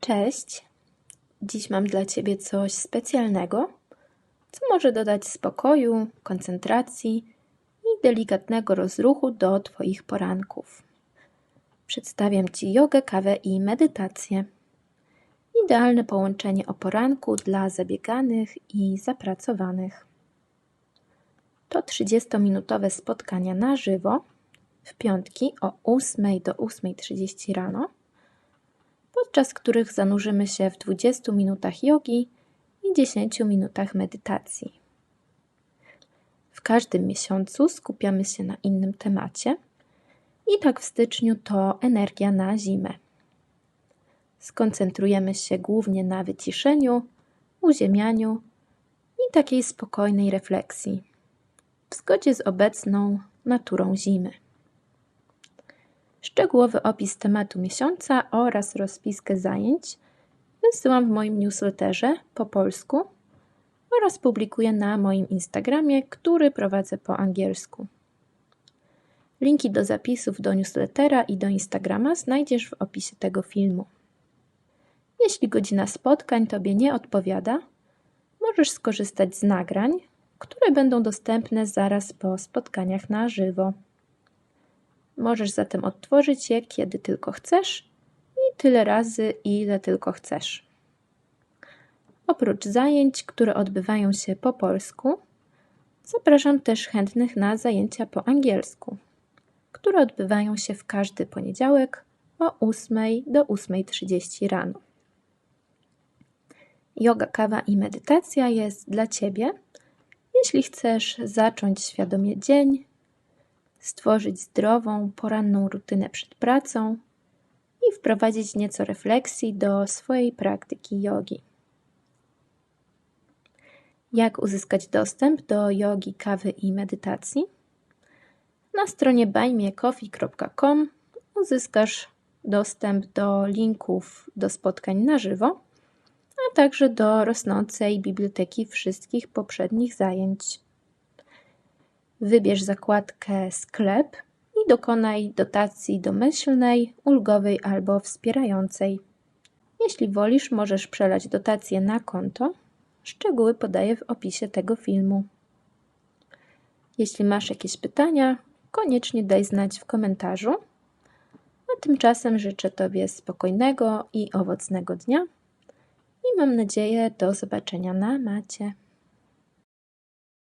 Cześć. Dziś mam dla Ciebie coś specjalnego, co może dodać spokoju, koncentracji i delikatnego rozruchu do Twoich poranków. Przedstawiam Ci jogę, kawę i medytację. Idealne połączenie o poranku dla zabieganych i zapracowanych. To 30-minutowe spotkania na żywo w piątki o 8 do 8.30 rano podczas których zanurzymy się w 20 minutach jogi i 10 minutach medytacji. W każdym miesiącu skupiamy się na innym temacie i tak w styczniu to energia na zimę. Skoncentrujemy się głównie na wyciszeniu, uziemianiu i takiej spokojnej refleksji w zgodzie z obecną naturą zimy. Szczegółowy opis tematu miesiąca oraz rozpiskę zajęć wysyłam w moim newsletterze po polsku oraz publikuję na moim Instagramie, który prowadzę po angielsku. Linki do zapisów do newslettera i do Instagrama znajdziesz w opisie tego filmu. Jeśli godzina spotkań Tobie nie odpowiada, możesz skorzystać z nagrań, które będą dostępne zaraz po spotkaniach na żywo. Możesz zatem odtworzyć je kiedy tylko chcesz i tyle razy, ile tylko chcesz. Oprócz zajęć, które odbywają się po polsku, zapraszam też chętnych na zajęcia po angielsku, które odbywają się w każdy poniedziałek o 8 do 8.30 rano. Yoga, kawa i medytacja jest dla Ciebie, jeśli chcesz zacząć świadomie dzień stworzyć zdrową, poranną rutynę przed pracą i wprowadzić nieco refleksji do swojej praktyki jogi. Jak uzyskać dostęp do jogi, kawy i medytacji? Na stronie buymeacoffee.com uzyskasz dostęp do linków do spotkań na żywo, a także do rosnącej biblioteki wszystkich poprzednich zajęć. Wybierz zakładkę Sklep i dokonaj dotacji domyślnej, ulgowej albo wspierającej. Jeśli wolisz, możesz przelać dotację na konto. Szczegóły podaję w opisie tego filmu. Jeśli masz jakieś pytania, koniecznie daj znać w komentarzu. A tymczasem życzę Tobie spokojnego i owocnego dnia i mam nadzieję do zobaczenia na macie.